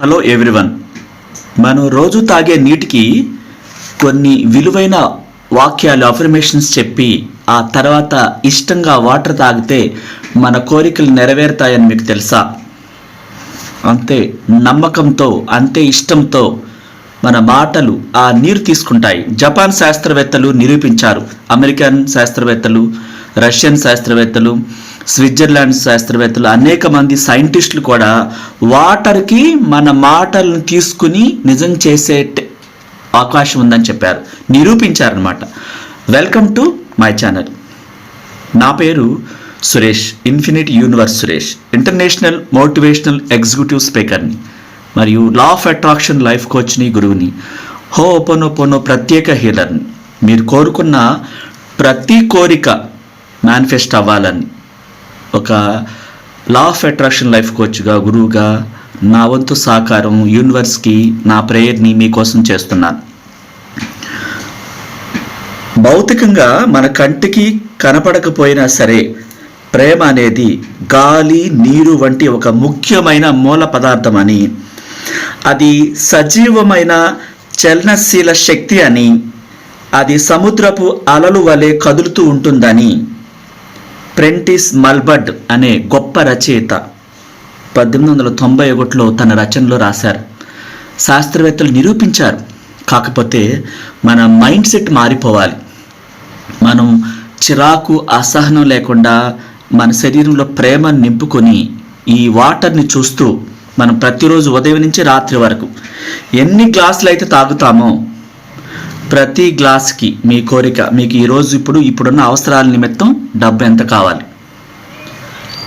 Hello everyone మనం రోజు తాగే నీటికి కొన్ని విలువైన వాక్యాలు అఫర్మేషన్స్ చెప్పి ఆ తర్వాత ఇష్టంగా వాటర్ తాగితే మన కోరికలు నెరవేరుతాయని మీకు తెలుసా? అంతే నమ్మకంతో అంతే ఇష్టంతో మన మాటలు ఆ నీరు తీసుకుంటాయి. జపాన్ శాస్త్రవేత్తలు నిరూపించారు అమెరికన్ శాస్త్రవేత్తలు రష్యన్ శాస్త్రవేత్తలు స్విట్జర్లాండ్ శాస్త్రవేత్తలు అనేక మంది సైంటిస్టులు కూడా వాటర్కి మన మాటలను తీసుకుని నిజం చేసే అవకాశం ఉందని చెప్పారు. నిరూపించారనమాట వెల్కమ్ టు మై ఛానల్. నా పేరు Suresh infinite universe Suresh international motivational executive స్పీకర్ని మరియు లా ఆఫ్ అట్రాక్షన్ లైఫ్ కోచ్ని గురువుని హో ఓపెన్ ప్రత్యేక హీలర్ని. మీరు కోరుకున్న ప్రతి కోరిక మేనిఫెస్ట్ అవ్వాలని ఒక లా ఆఫ్ అట్రాక్షన్ లైఫ్ కోచ్గా గురువుగా నా వంతు సహకారం యూనివర్స్కి నా ప్రేయర్ని మీకోసం చేస్తున్నాను. భౌతికంగా మన కంటికి కనపడకపోయినా సరే ప్రేమ అనేది గాలి నీరు వంటి ఒక ముఖ్యమైన మూల పదార్థం అని అది సజీవమైన చలనశీల శక్తి అని అది సముద్రపు అలలు వలె కదులుతూ ఉంటుందని ప్రెంటిస్ మల్బర్డ్ అనే గొప్ప రచయిత పద్దెనిమిది వందల తొంభై ఒకటిలో తన రచనలో రాశారు. శాస్త్రవేత్తలు నిరూపించారు. కాకపోతే మన మైండ్ సెట్ మారిపోవాలి. మనం చిరాకు అసహనం లేకుండా మన శరీరంలో ప్రేమ నింపుకొని ఈ వాటర్ని చూస్తూ మనం ప్రతిరోజు ఉదయం నుంచి రాత్రి వరకు ఎన్ని గ్లాసులు అయితే తాగుతామో ప్రతి గ్లాస్కి మీ కోరిక మీకు ఈరోజు ఇప్పుడు ఇప్పుడున్న అవసరాల నిమిత్తం డబ్బు ఎంత కావాలి?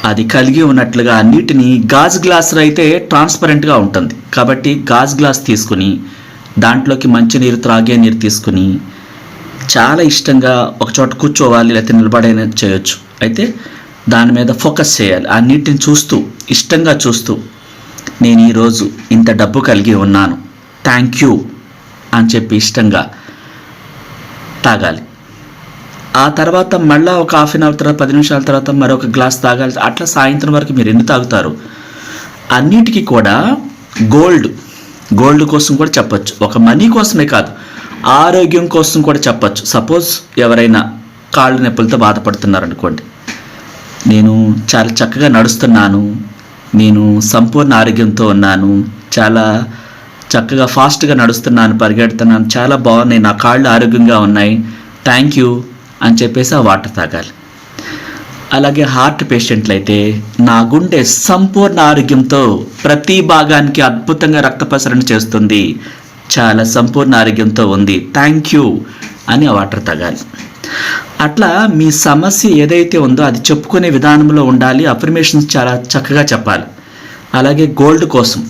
అది కలిగి ఉన్నట్లుగా ఆ నీటిని గాజు గ్లాసులు అయితే ట్రాన్స్పరెంట్గా ఉంటుంది. కాబట్టి గాజు గ్లాస్ తీసుకుని దాంట్లోకి మంచినీరు త్రాగే నీరు తీసుకుని చాలా ఇష్టంగా ఒక చోట కూర్చోవాలి లేకపోతే నిలబడైనా చేయొచ్చు. అయితే దాని మీద ఫోకస్ చేయాలి. ఆ నీటిని చూస్తూ ఇష్టంగా చూస్తూ నేను ఈరోజు ఇంత డబ్బు కలిగి ఉన్నాను. థ్యాంక్ యూ అని చెప్పి ఇష్టంగా తాగాలి. ఆ తర్వాత మళ్ళీ ఒక హాఫ్ అన్ అవర్ తర్వాత పది నిమిషాల తర్వాత మరొక గ్లాస్ తాగాలి. అట్లా సాయంత్రం వరకు మీరు ఎన్ని తాగుతారు? అన్నిటికీ కూడా గోల్డ్. గోల్డ్ కోసం కూడా చెప్పచ్చు. ఒక మనీ కోసమే కాదు ఆరోగ్యం కోసం కూడా చెప్పొచ్చు. సపోజ్ ఎవరైనా కాళ్ళు నొప్పులతో బాధపడుతున్నారు అనుకోండి నేను చాలా చక్కగా నడుస్తున్నాను. నేను సంపూర్ణ ఆరోగ్యంతో ఉన్నాను. చాలా చక్కగా ఫాస్ట్గా నడుస్తున్నాను పరిగెడుతున్నాను. చాలా బాగున్నాయి. నా కాళ్ళు ఆరోగ్యంగా ఉన్నాయి. Thank you. అని చెప్పేసి ఆ వాటర్ తాగాలి. అలాగే హార్ట్ పేషెంట్లు అయితే నా గుండె సంపూర్ణ ఆరోగ్యంతో ప్రతి భాగానికి అద్భుతంగా రక్త ప్రసరణ చేస్తుంది. చాలా సంపూర్ణ ఆరోగ్యంతో ఉంది. థ్యాంక్ యూ అని ఆ వాటర్ తాగాలి. అట్లా మీ సమస్య ఏదైతే ఉందో అది చెప్పుకునే విధానంలో ఉండాలి. అఫర్మేషన్స్ చాలా చక్కగా చెప్పాలి. అలాగే గోల్డ్ కోసం.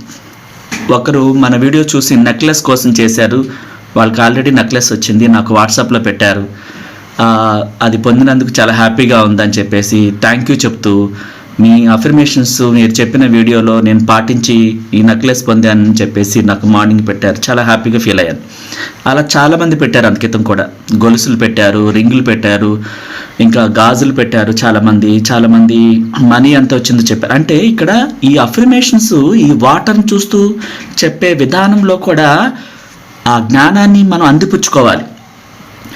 ఒకరు మన వీడియో చూసి నెక్లెస్ కోసం చేశారు. వాళ్ళకి ఆల్రెడీ నెక్లెస్ వచ్చింది. నాకు వాట్సాప్లో పెట్టారు. అది పొందినందుకు చాలా హ్యాపీగా ఉందని చెప్పేసి థ్యాంక్ యూ చెప్తూ మీ అఫర్మేషన్స్ మీరు చెప్పిన వీడియోలో నేను పాటించి ఈ నెక్లెస్ పొందానని చెప్పేసి నాకు మార్నింగ్ పెట్టారు. చాలా హ్యాపీగా ఫీల్ అయ్యాను. అలా చాలామంది పెట్టారు అంకితం కూడా. గొలుసులు పెట్టారు రింగులు పెట్టారు ఇంకా గాజులు పెట్టారు చాలామంది చాలామంది మనీ ఎంత వచ్చిందో చెప్పారు. అంటే ఇక్కడ ఈ అఫర్మేషన్స్ ఈ వాటర్ని చూస్తూ చెప్పే విధానంలో కూడా ఆ జ్ఞానాన్ని మనం అందిపుచ్చుకోవాలి.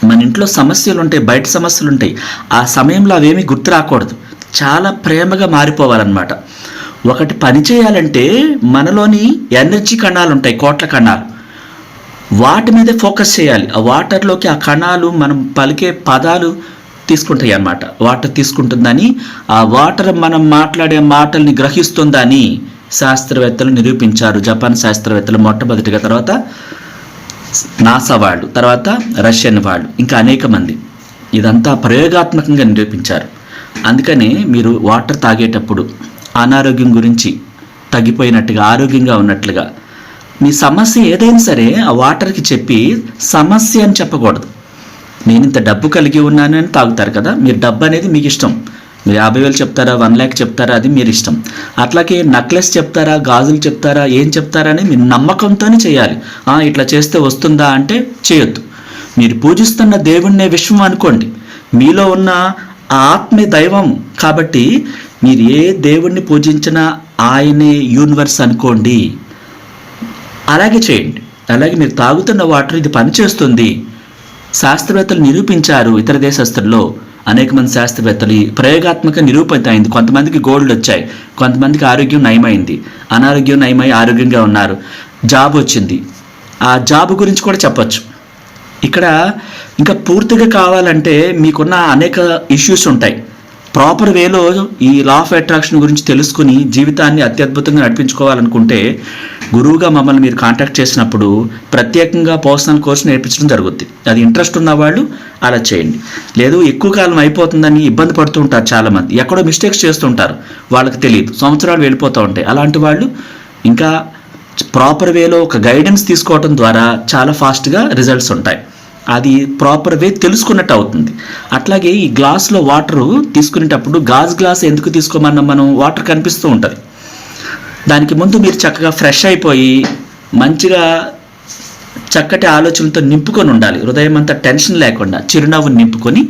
మన ఇంట్లో సమస్యలు ఉంటాయి బయట సమస్యలు ఉంటాయి ఆ సమయంలో అవేమీ గుర్తు రాకూడదు. చాలా ప్రేమగా మారిపోవాలన్నమాట. ఒకటి పని చేయాలంటే మనలోని ఎనర్జీ కణాలు ఉంటాయి కోట్ల కణాలు. వాటి మీదే ఫోకస్ చేయాలి. ఆ వాటర్లోకి ఆ కణాలు మనం పలికే పదాలు తీసుకుంటాయి అన్నమాట వాటర్ తీసుకుంటుందని ఆ వాటర్ మనం మాట్లాడే మాటల్ని గ్రహిస్తుందని శాస్త్రవేత్తలు నిరూపించారు. జపాన్ శాస్త్రవేత్తలు మొట్టమొదటిగా తర్వాత నాసా వాళ్ళు తర్వాత రష్యన్ వాళ్ళు ఇంకా అనేక మంది. ఇదంతా ప్రయోగాత్మకంగా నిరూపించారు. అందుకనే మీరు వాటర్ తాగేటప్పుడు అనారోగ్యం గురించి తగ్గిపోయినట్టుగా ఆరోగ్యంగా ఉన్నట్లుగా మీ సమస్య ఏదైనా సరే ఆ వాటర్కి చెప్పి సమస్య అని చెప్పకూడదు. నేను ఇంత డబ్బు కలిగి ఉన్నానని తాగుతారు కదా మీరు డబ్బు అనేది మీకు ఇష్టం. యాభై వేలు చెప్తారా వన్ ల్యాక్ చెప్తారా అది మీరు ఇష్టం. అట్లాగే నక్లెస్ చెప్తారా గాజులు చెప్తారా ఏం చెప్తారా అని మీరు నమ్మకంతోనే చేయాలి. ఇట్లా చేస్తే వస్తుందా అంటే చేయొద్దు. మీరు పూజిస్తున్న దేవుణ్ణే విశ్వం అనుకోండి. మీలో ఉన్న ఆ ఆత్మే దైవం కాబట్టి మీరు ఏ దేవుణ్ణి పూజించినా ఆయనే యూనివర్స్ అనుకోండి. అలాగే చేయండి. అలాగే మీరు తాగుతున్న వాటర్ ఇది పనిచేస్తుంది. శాస్త్రవేత్తలు నిరూపించారు ఇతర దేశస్తుల్లో అనేక మంది శాస్త్రవేత్తలు ఈ ప్రయోగాత్మక నిరూపణ అయింది. కొంతమందికి గోల్డ్ వచ్చాయి. కొంతమందికి ఆరోగ్యం నయమైంది. అనారోగ్యం నయమై ఆరోగ్యంగా ఉన్నారు. జాబ్ వచ్చింది. ఆ జాబ్ గురించి కూడా చెప్పచ్చు. ఇక్కడ ఇంకా పూర్తిగా కావాలంటే మీకున్న అనేక ఇష్యూస్ ఉంటాయి. ప్రాపర్ వేలో ఈ లా ఆఫ్ అట్రాక్షన్ గురించి తెలుసుకుని జీవితాన్ని అత్యద్భుతంగా నడిపించుకోవాలనుకుంటే గురువుగా మమ్మల్ని మీరు కాంటాక్ట్ చేసినప్పుడు ప్రత్యేకంగా పర్సనల్ కోర్స్ నేర్పించడం జరుగుతుంది అది ఇంట్రెస్ట్ ఉన్న వాళ్ళు అలా చేయండి. లేదు ఎక్కువ కాలం అయిపోతుందని ఇబ్బంది పడుతూ ఉంటారు చాలామంది. ఎక్కడో మిస్టేక్స్ చేస్తుంటారు. వాళ్ళకి తెలియదు. సంవత్సరాలు వెళ్ళిపోతూ ఉంటాయి. అలాంటి వాళ్ళు ఇంకా ప్రాపర్ వేలో ఒక గైడెన్స్ తీసుకోవడం ద్వారా చాలా ఫాస్ట్గా రిజల్ట్స్ ఉంటాయి. అది ప్రాపర్ వే తెలుసుకున్నట్టు అవుతుంది. అట్లాగే ఈ గ్లాస్లో వాటర్ తీసుకునేటప్పుడు గాజు గ్లాస్ ఎందుకు తీసుకోమన్నా మనం? వాటర్ కనిపిస్తూ ఉంటుంది. దానికి ముందు మీరు చక్కగా ఫ్రెష్ అయిపోయి మంచిగా చక్కటి ఆలోచనలతో నింపుకొని ఉండాలి. హృదయం అంతా టెన్షన్ లేకుండా చిరునవ్వు నింపుకొని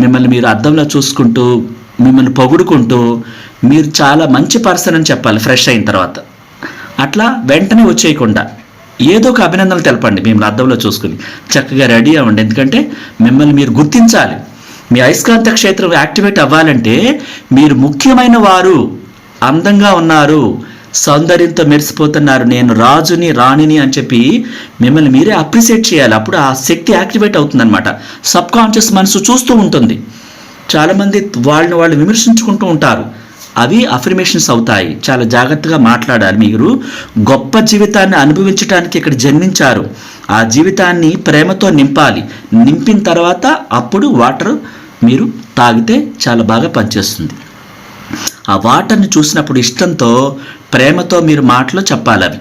మిమ్మల్ని మీరు అద్దంలో చూసుకుంటూ మిమ్మల్ని పొగుడుకుంటూ మీరు చాలా మంచి పర్సన్ అని చెప్పాలి ఫ్రెష్ అయిన తర్వాత. అట్లా వెంటనే వచ్చేయకుండా ఏదో ఒక అభినందనలు తెలపండి మిమ్మల్ని అద్దంలో చూసుకుని. చక్కగా రెడీ అవ్వండి. ఎందుకంటే మిమ్మల్ని మీరు గుర్తించాలి. మీ అయస్కాంత క్షేత్రం యాక్టివేట్ అవ్వాలంటే మీరు ముఖ్యమైన వారు అందంగా ఉన్నారు సౌందర్యంతో మెరిసిపోతున్నారు నేను రాజుని రాణిని అని చెప్పి మిమ్మల్ని మీరే అప్రిషియేట్ చేయాలి. అప్పుడు ఆ శక్తి యాక్టివేట్ అవుతుందన్నమాట. సబ్ కాన్షియస్ మనసు చూస్తూ ఉంటుంది. చాలామంది వాళ్ళని వాళ్ళు విమర్శించుకుంటూ ఉంటారు. అవి అఫర్మేషన్స్ అవుతాయి. చాలా జాగ్రత్తగా మాట్లాడాలి మీరు. గొప్ప జీవితాన్ని అనుభవించడానికి ఇక్కడ జన్మించారు. ఆ జీవితాన్ని ప్రేమతో నింపాలి. నింపిన తర్వాత అప్పుడు వాటర్ మీరు తాగితే చాలా బాగా పనిచేస్తుంది. ఆ వాటర్ని చూసినప్పుడు ఇష్టంతో ప్రేమతో మీరు మాటలో చెప్పాలి అవి.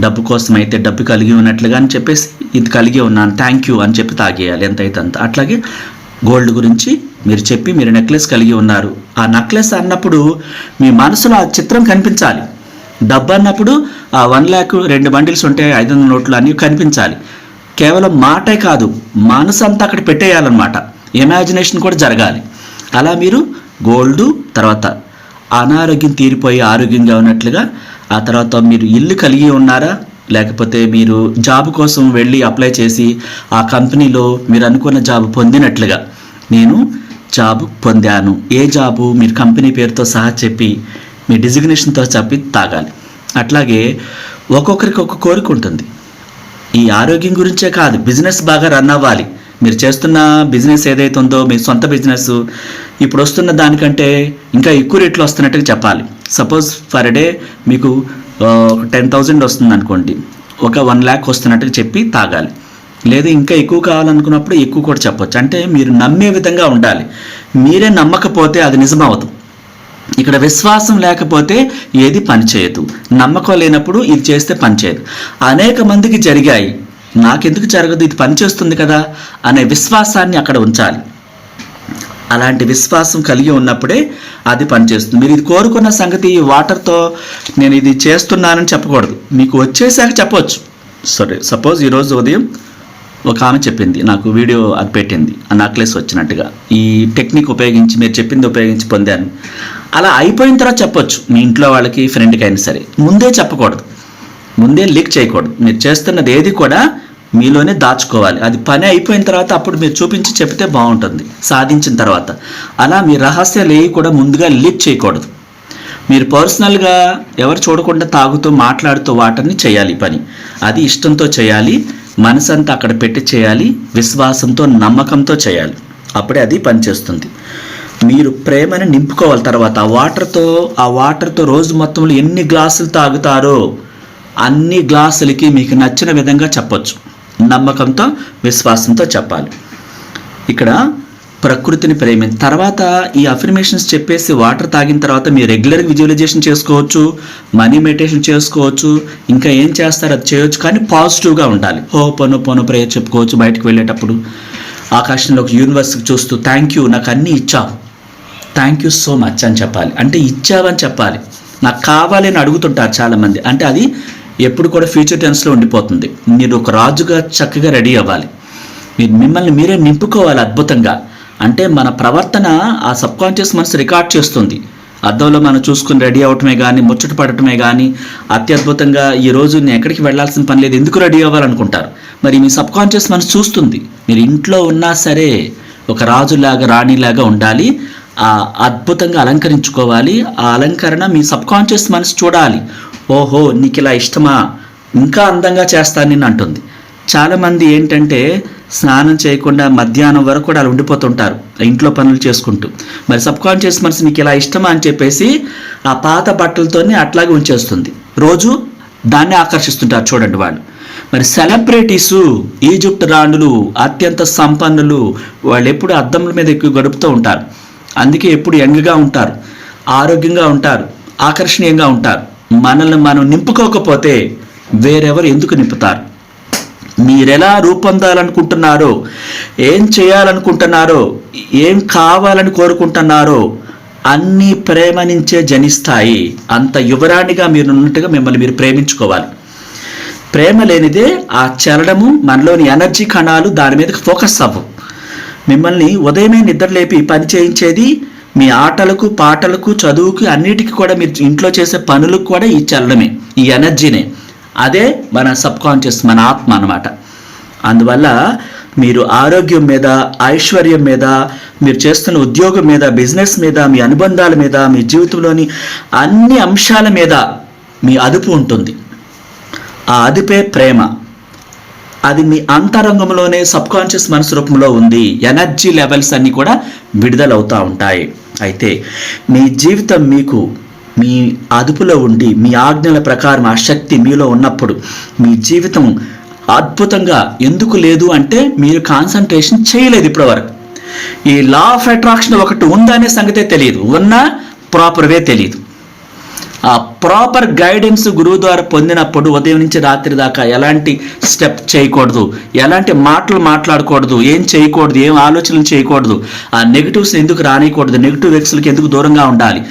డబ్బు కోసం అయితే డబ్బు కలిగి ఉన్నట్లుగా అని చెప్పేసి ఇది కలిగి ఉన్నాను థ్యాంక్ యూ అని చెప్పి తాగేయాలి. ఎంతైతే అంత. అట్లాగే గోల్డ్ గురించి మీరు చెప్పి మీరు నెక్లెస్ కలిగి ఉన్నారు. ఆ నెక్లెస్ అన్నప్పుడు మీ మనసులో ఆ చిత్రం కనిపించాలి. డబ్బు అన్నప్పుడు ఆ వన్ ల్యాక్ రెండు బండిల్స్ ఉంటే ఐదు వందల నోట్లు అన్నీ కనిపించాలి. కేవలం మాటే కాదు మనసు అంతా అక్కడ పెట్టేయాలన్నమాట. ఇమాజినేషన్ కూడా జరగాలి. అలా మీరు గోల్డ్ తర్వాత అనారోగ్యం తీరిపోయి ఆరోగ్యంగా ఉన్నట్లుగా ఆ తర్వాత మీరు ఇల్లు కలిగి ఉన్నారా? లేకపోతే మీరు జాబ్ కోసం వెళ్ళి అప్లై చేసి ఆ కంపెనీలో మీరు అనుకున్న జాబ్ పొందినట్లుగా నేను జాబ్ పొందాను. ఏ జాబు? మీరు కంపెనీ పేరుతో సహా చెప్పి మీ డిజిగ్నేషన్తో చెప్పి తాగాలి. అట్లాగే ఒక్కొక్కరికి ఒక కోరిక ఉంటుంది. ఈ ఆరోగ్యం గురించే కాదు బిజినెస్ బాగా రన్ అవ్వాలి. మీరు చేస్తున్న బిజినెస్ ఏదైతే ఉందో మీ సొంత బిజినెస్ ఇప్పుడు వస్తున్న దానికంటే ఇంకా ఎక్కువ రేట్లు వస్తున్నట్టుగా చెప్పాలి. సపోజ్ ఫర్ డే మీకు టెన్ థౌజండ్ వస్తుంది అనుకోండి ఒక వన్ ల్యాక్ వస్తున్నట్టుగా చెప్పి తాగాలి. లేదా ఇంకా ఎక్కువ కావాలనుకున్నప్పుడు ఎక్కువ కూడా చెప్పొచ్చు. అంటే మీరు నమ్మే విధంగా ఉండాలి. మీరే నమ్మకపోతే అది నిజమవదు ఇక్కడ విశ్వాసం లేకపోతే ఏది పనిచేయదు. నమ్మకం లేనప్పుడు ఇది చేస్తే పనిచేయదు. అనేక మందికి జరిగాయి. నాకెందుకు జరగదు? ఇది పనిచేస్తుంది కదా? అనే విశ్వాసాన్ని అక్కడ ఉంచాలి. అలాంటి విశ్వాసం కలిగి ఉన్నప్పుడే అది పనిచేస్తుంది. మీరు ఇది కోరుకున్న సంగతి ఈ వాటర్తో నేను ఇది చేస్తున్నానని చెప్పకూడదు. మీకు వచ్చేసాక చెప్పవచ్చు సరే సపోజ్ ఈరోజు ఉదయం ఒక ఆమె చెప్పింది నాకు వీడియో అది పెట్టింది ఆ నక్లెస్ వచ్చినట్టుగా. ఈ టెక్నిక్ ఉపయోగించి మీరు చెప్పింది ఉపయోగించి పొందాను. అలా అయిపోయిన తర్వాత చెప్పొచ్చు. మీ ఇంట్లో వాళ్ళకి ఫ్రెండ్కి అయినా సరే. ముందే చెప్పకూడదు. ముందే లీక్ చేయకూడదు. మీరు చేస్తున్నది ఏది కూడా మీలోనే దాచుకోవాలి. అది పని అయిపోయిన తర్వాత అప్పుడు మీరు చూపించి చెప్తే బాగుంటుంది. సాధించిన తర్వాత. అలా మీ రహస్యాలు ఏవి కూడా ముందుగా లీక్ చేయకూడదు. మీరు పర్సనల్గా ఎవరు చూడకుండా తాగుతూ మాట్లాడుతూ వాటర్ని చేయాలి పని. అది ఇష్టంతో చేయాలి మనసంతా అక్కడ పెట్టి చేయాలి విశ్వాసంతో నమ్మకంతో చేయాలి. అప్పుడే అది పనిచేస్తుంది. మీరు ప్రేమను నింపుకోవాలి తర్వాత. ఆ వాటర్తో ఆ వాటర్తో రోజు మొత్తంలో ఎన్ని గ్లాసులు తాగుతారో అన్ని గ్లాసులకి మీకు నచ్చిన విధంగా చెప్పొచ్చు. నమ్మకంతో విశ్వాసంతో చెప్పాలి. ఇక్కడ ప్రకృతిని ప్రేమి తర్వాత ఈ అఫర్మేషన్స్ చెప్పేసి వాటర్ తాగిన తర్వాత మీరు రెగ్యులర్ విజువలైజేషన్ చేసుకోవచ్చు మనీ మెడిటేషన్ చేసుకోవచ్చు ఇంకా ఏం చేస్తారు అది చేయొచ్చు కానీ పాజిటివ్గా ఉండాలి. హో పను పను ప్రేయర్ చెప్పుకోవచ్చు బయటకు వెళ్ళేటప్పుడు. ఆకాశంలో ఒక యూనివర్స్కి చూస్తూ థ్యాంక్ యూ నాకు అన్నీ ఇచ్చావు. థ్యాంక్ యూ సో మచ్ అని చెప్పాలి. అంటే ఇచ్చావని చెప్పాలి. నాకు కావాలి అని అడుగుతుంటారు చాలామంది. అంటే అది ఎప్పుడు కూడా ఫ్యూచర్ టెన్స్లో ఉండిపోతుంది. మీరు ఒక రాజుగా చక్కగా రెడీ అవ్వాలి. మీరు మిమ్మల్ని మీరే నింపుకోవాలి అద్భుతంగా. అంటే మన ప్రవర్తన ఆ సబ్కాన్షియస్ మనసు రికార్డ్ చేస్తుంది. అద్దంలో మనం చూసుకుని రెడీ అవటమే కానీ ముచ్చట పడటమే కానీ అత్యద్భుతంగా ఈ నేను ఎక్కడికి వెళ్ళాల్సిన పని లేదు ఎందుకు రెడీ అవ్వాలనుకుంటారు? మరి మీ సబ్ కాన్షియస్ మనసు చూస్తుంది. మీరు ఇంట్లో ఉన్నా సరే ఒక రాజులాగా రాణిలాగా ఉండాలి. ఆ అద్భుతంగా అలంకరించుకోవాలి. ఆ అలంకరణ మీ సబ్ కాన్షియస్ మనసు చూడాలి. ఓహో నీకు ఇలా ఇష్టమా? ఇంకా అందంగా చేస్తాను నేను అంటుంది. చాలామంది ఏంటంటే స్నానం చేయకుండా మధ్యాహ్నం వరకు కూడా అలా ఉండిపోతుంటారు ఇంట్లో పనులు చేసుకుంటూ. మరి సబ్ కాన్షియస్ మనసు నీకు ఇలా ఇష్టమా అని చెప్పేసి ఆ పాత బట్టలతోనే అట్లాగే ఉంచేస్తుంది. రోజు దాన్ని ఆకర్షిస్తుంటారు చూడండి వాళ్ళు. మరి సెలబ్రిటీసు ఈజిప్ట్ రాణులు అత్యంత సంపన్నులు వాళ్ళు ఎప్పుడు అద్దముల మీద ఎక్కువ గడుపుతూ ఉంటారు. అందుకే ఎప్పుడు యంగ్గా ఉంటారు ఆరోగ్యంగా ఉంటారు ఆకర్షణీయంగా ఉంటారు. మనల్ని మనం నింపుకోకపోతే వేరెవరు ఎందుకు నింపుతారు? మీరెలా రూపొందాలనుకుంటున్నారో ఏం చేయాలనుకుంటున్నారో ఏం కావాలని కోరుకుంటున్నారో అన్నీ ప్రేమ నుంచే జనిస్తాయి. అంత యువరాణిగా మీరు ఉన్నట్టుగా మిమ్మల్ని మీరు ప్రేమించుకోవాలి. ప్రేమ లేనిదే ఆ చలనము మనలోని ఎనర్జీ కణాలు దాని మీద ఫోకస్ అవ్వవు. మిమ్మల్ని ఉదయమే నిద్రలేపి పని చేయించేది మీ ఆటలకు పాటలకు చదువుకి అన్నిటికీ కూడా మీరు ఇంట్లో చేసే పనులకు కూడా ఈ చల్లమే ఈ ఎనర్జీనే. అదే మన సబ్ కాన్షియస్ మన ఆత్మ అన్నమాట. అందువల్ల మీరు ఆరోగ్యం మీద ఐశ్వర్యం మీద మీరు చేస్తున్న ఉద్యోగం మీద బిజినెస్ మీద మీ అనుబంధాల మీద మీ జీవితంలోని అన్ని అంశాల మీద మీ అదుపు ఉంటుంది. ఆ అదుపే ప్రేమ. అది మీ అంతరంగంలోనే సబ్ కాన్షియస్ మనసు రూపంలో ఉంది. ఎనర్జీ లెవెల్స్ అన్నీ కూడా విడుదలవుతూ ఉంటాయి. అయితే మీ జీవితం మీకు మీ అదుపులో ఉండి మీ ఆజ్ఞల ప్రకారం ఆ శక్తి మీలో ఉన్నప్పుడు మీ జీవితం అద్భుతంగా ఎందుకు లేదు అంటే మీరు కాన్సన్ట్రేషన్ చేయలేదు ఇప్పటివరకు. ఈ లా ఆఫ్ అట్రాక్షన్ ఒకటి ఉందనే సంగతే తెలియదు. ఉన్నా ప్రాపర్వే తెలియదు. ప్రాపర్ గైడెన్స్ గురువు ద్వారా పొందినప్పుడు ఉదయం నుంచి రాత్రి దాకా ఎలాంటి స్టెప్ చేయకూడదు ఎలాంటి మాటలు మాట్లాడకూడదు ఏం చేయకూడదు ఏం ఆలోచనలు చేయకూడదు ఆ నెగిటివ్స్ ఎందుకు రానియకూడదు నెగిటివ్ వ్యక్తులకి ఎందుకు దూరంగా ఉండాలి?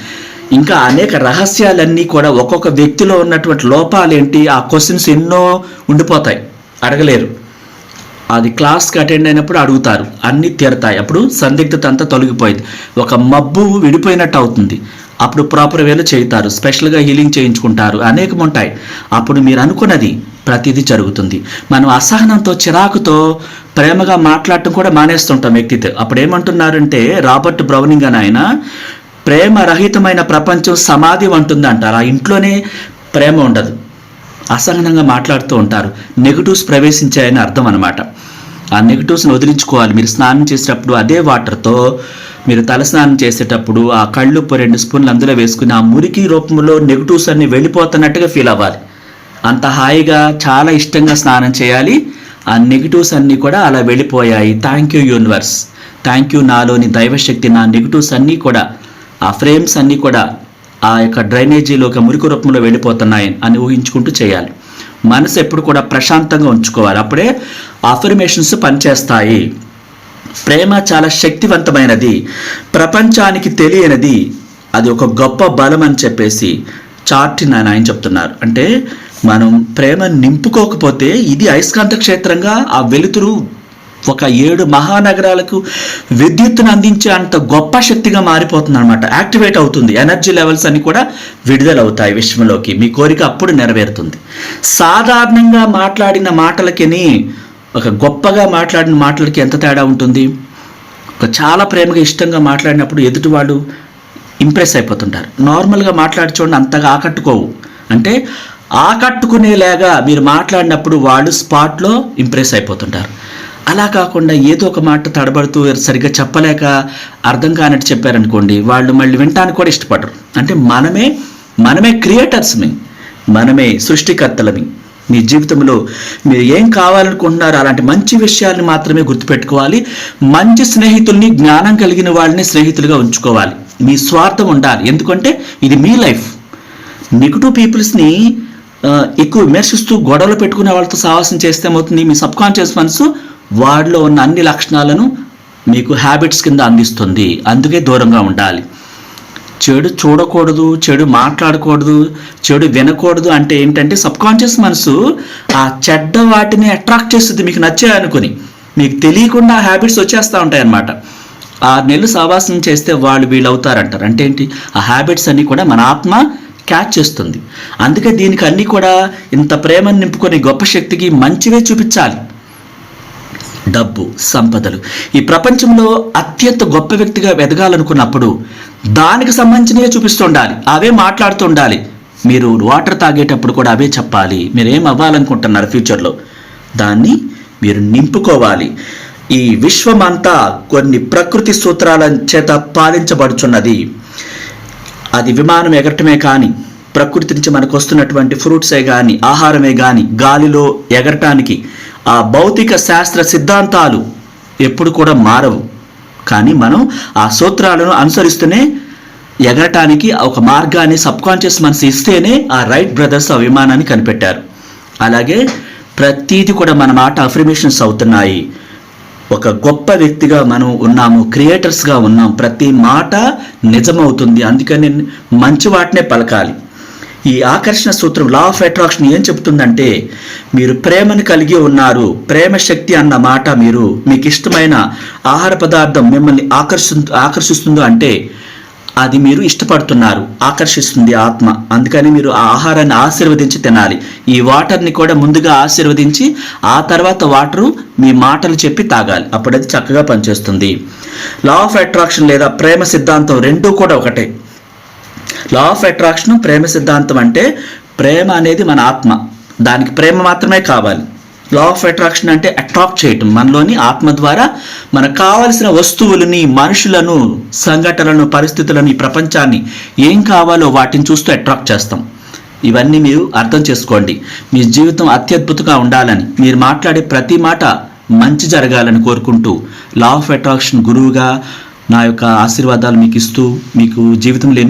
ఇంకా అనేక రహస్యాలన్నీ కూడా ఒక్కొక్క వ్యక్తిలో ఉన్నటువంటి లోపాలేంటి ఆ క్వశ్చన్స్ ఎన్నో ఉండిపోతాయి. అడగలేరు. అది క్లాస్కి అటెండ్ అయినప్పుడు అడుగుతారు. అన్నీ తీరతాయి. అప్పుడు సందిగ్ధత అంతా తొలగిపోయింది. ఒక మబ్బు విడిపోయినట్టు అవుతుంది. అప్పుడు ప్రాపర్ వేలో చేయుతారు స్పెషల్గా హీలింగ్ చేయించుకుంటారు అనేకం ఉంటాయి అప్పుడు మీరు అనుకున్నది ప్రతిదీ జరుగుతుంది. మనం అసహనంతో చిరాకుతో ప్రేమగా మాట్లాడటం కూడా మానేస్తుంటాం వ్యక్తితో. అప్పుడు ఏమంటున్నారంటే రాబర్ట్ బ్రౌనింగ్ అని ఆయన ప్రేమ రహితమైన ప్రపంచం సమాధి అంటుంది అంటారు ఆ ఇంట్లోనే ప్రేమ ఉండదు. అసహనంగా మాట్లాడుతూ ఉంటారు. నెగిటివ్స్ ప్రవేశించాయని అర్థం అనమాట ఆ నెగిటివ్స్ని వదిలించుకోవాలి. మీరు స్నానం చేసేటప్పుడు అదే వాటర్తో మీరు తలస్నానం చేసేటప్పుడు ఆ కళ్ళు ఉప్పు రెండు స్పూన్లు అందులో వేసుకుని ఆ మురికి రూపంలో నెగిటివ్స్ అన్ని వెళ్ళిపోతున్నట్టుగా ఫీల్ అవ్వాలి. అంత హాయిగా చాలా ఇష్టంగా స్నానం చేయాలి. ఆ నెగిటివ్స్ అన్నీ కూడా అలా వెళ్ళిపోయాయి. Thank you universe thank you నాలోని దైవశక్తి. నా నెగిటివ్స్ అన్నీ కూడా ఆ ఫ్రేమ్స్ అన్నీ కూడా ఆ యొక్క డ్రైనేజీలో ఒక మురికి రూపంలో వెళ్ళిపోతున్నాయి అని ఊహించుకుంటూ చేయాలి. మనసు ఎప్పుడు కూడా ప్రశాంతంగా ఉంచుకోవాలి. అప్పుడే అఫర్మేషన్స్ పనిచేస్తాయి. ప్రేమ చాలా శక్తివంతమైనది. ప్రపంచానికి తెలియనిది. అది ఒక గొప్ప బలం అని చెప్పేసి చార్టి నాయన ఆయన చెప్తున్నారు. అంటే మనం ప్రేమ నింపుకోకపోతే ఇది అయస్కాంత క్షేత్రంగా ఆ వెలుతురు ఒక ఏడు మహానగరాలకు విద్యుత్తును అందించే అంత గొప్ప శక్తిగా మారిపోతుంది అనమాట యాక్టివేట్ అవుతుంది. ఎనర్జీ లెవెల్స్ అన్ని కూడా విడుదలవుతాయి విశ్వంలోకి. మీ కోరిక అప్పుడు నెరవేరుతుంది. సాధారణంగా మాట్లాడిన మాటలకిని ఒక గొప్పగా మాట్లాడిన మాటలకి ఎంత తేడా ఉంటుంది? ఒక చాలా ప్రేమగా ఇష్టంగా మాట్లాడినప్పుడు ఎదుటి వాళ్ళు ఇంప్రెస్ అయిపోతుంటారు. నార్మల్గా మాట్లాడి చూడండి అంతగా ఆకట్టుకోవు. అంటే ఆకట్టుకునేలాగా మీరు మాట్లాడినప్పుడు వాళ్ళు స్పాట్లో ఇంప్రెస్ అయిపోతుంటారు. అలా కాకుండా ఏదో ఒక మాట తడబడుతూ సరిగ్గా చెప్పలేక అర్థం కానట్టు చెప్పారనుకోండి వాళ్ళు మళ్ళీ వినటానికి కూడా ఇష్టపడరు. అంటే మనమే మనమే క్రియేటర్స్మి మనమే సృష్టికర్తలమి. మీ జీవితంలో మీరు ఏం కావాలనుకుంటున్నారో అలాంటి మంచి విషయాల్ని మాత్రమే గుర్తుపెట్టుకోవాలి. మంచి స్నేహితుల్ని జ్ఞానం కలిగిన వాళ్ళని స్నేహితులుగా ఉంచుకోవాలి. మీ స్వార్థం ఉండాలి. ఎందుకంటే ఇది మీ లైఫ్. నెగిటివ్ పీపుల్స్ని ఎక్కువ విమర్శిస్తూ గొడవలు పెట్టుకునే వాళ్ళతో సాహసం చేస్తే ఏమవుతుంది? మీ సబ్ కాన్షియస్ మనసు వాడిలో ఉన్న అన్ని లక్షణాలను మీకు హ్యాబిట్స్ కింద అందిస్తుంది. అందుకే దూరంగా ఉండాలి. చెడు చూడకూడదు చెడు మాట్లాడకూడదు చెడు వినకూడదు అంటే ఏంటంటే సబ్ కాన్షియస్ మనసు ఆ చెడ్డ వాటిని అట్రాక్ట్ చేస్తుంది. మీకు నచ్చాయనుకుని మీకు తెలియకుండా హ్యాబిట్స్ వచ్చేస్తూ ఉంటాయన్నమాట ఆరు నెలలు సావాసం చేస్తే వాళ్ళు వీళ్ళు అవుతారంటారు అంటే ఏంటి? ఆ హ్యాబిట్స్ అన్నీ కూడా మన ఆత్మ క్యాచ్ చేస్తుంది. అందుకే దీనికి అన్నీ కూడా ఇంత ప్రేమను నింపుకొని గొప్ప శక్తికి మంచివే చూపించాలి. డబ్బు సంపదలు. ఈ ప్రపంచంలో అత్యంత గొప్ప వ్యక్తిగా ఎదగాలనుకున్నప్పుడు దానికి సంబంధించినవే చూపిస్తుండాలి. అవే మాట్లాడుతుండాలి. మీరు వాటర్ తాగేటప్పుడు కూడా అవే చెప్పాలి. మీరు ఏం అవ్వాలనుకుంటున్నారు ఫ్యూచర్లో? దాన్ని మీరు నింపుకోవాలి. ఈ విశ్వమంతా కొన్ని ప్రకృతి సూత్రాల చేత పాలించబడుచున్నది. అది విమానం ఎగరటమే కానీ ప్రకృతి నుంచి మనకు వస్తున్నటువంటి ఫ్రూట్సే కానీ ఆహారమే కానీ గాలిలో ఎగరటానికి ఆ భౌతిక శాస్త్ర సిద్ధాంతాలు ఎప్పుడు కూడా మారవు. కానీ మనం ఆ సూత్రాలను అనుసరిస్తూనే ఎగరటానికి ఒక మార్గాన్ని సబ్కాన్షియస్ మనసు ఇస్తేనే ఆ రైట్ బ్రదర్స్ ఆ విమానాన్ని కనిపెట్టారు. అలాగే ప్రతీది కూడా మన మాట అఫర్మేషన్స్ అవుతున్నాయి. ఒక గొప్ప వ్యక్తిగా మనం ఉన్నాము క్రియేటర్స్గా ఉన్నాం ప్రతి మాట నిజమవుతుంది. అందుకని మంచి వాటినే పలకాలి. ఈ ఆకర్షణ సూత్రం లా ఆఫ్ అట్రాక్షన్ ఏం చెబుతుందంటే మీరు ప్రేమను కలిగి ఉన్నారు ప్రేమ శక్తి అన్న మాట మీరు మీకు ఇష్టమైన ఆహార పదార్థం మిమ్మల్ని ఆకర్షి ఆకర్షిస్తుందో అంటే అది మీరు ఇష్టపడుతున్నారు ఆకర్షిస్తుంది ఆత్మ. అందుకని మీరు ఆ ఆహారాన్ని ఆశీర్వదించి తినాలి. ఈ వాటర్ని కూడా ముందుగా ఆశీర్వదించి ఆ తర్వాత వాటరు మీ మాటలు చెప్పి తాగాలి. అప్పుడది చక్కగా పనిచేస్తుంది. లా ఆఫ్ అట్రాక్షన్ లేదా ప్రేమ సిద్ధాంతం రెండూ కూడా ఒకటే. లా ఆఫ్ అట్రాక్షన్ ప్రేమ సిద్ధాంతం అంటే ప్రేమ అనేది మన ఆత్మ. దానికి ప్రేమ మాత్రమే కావాలి. లా ఆఫ్ అట్రాక్షన్ అంటే అట్రాక్ట్ చేయటం. మనలోని ఆత్మ ద్వారా మనకు కావలసిన వస్తువులని మనుషులను సంఘటనలను పరిస్థితులను ఈ ప్రపంచాన్ని ఏం కావాలో వాటిని చూస్తూ అట్రాక్ట్ చేస్తాం. ఇవన్నీ మీరు అర్థం చేసుకోండి. మీ జీవితం అత్యద్భుతంగా ఉండాలని మీరు మాట్లాడే ప్రతి మాట మంచి జరగాలని కోరుకుంటూ లా ఆఫ్ అట్రాక్షన్ గురువుగా నా యొక్క ఆశీర్వాదాలు మీకు ఇస్తూ మీకు జీవితంలో ఎన్నో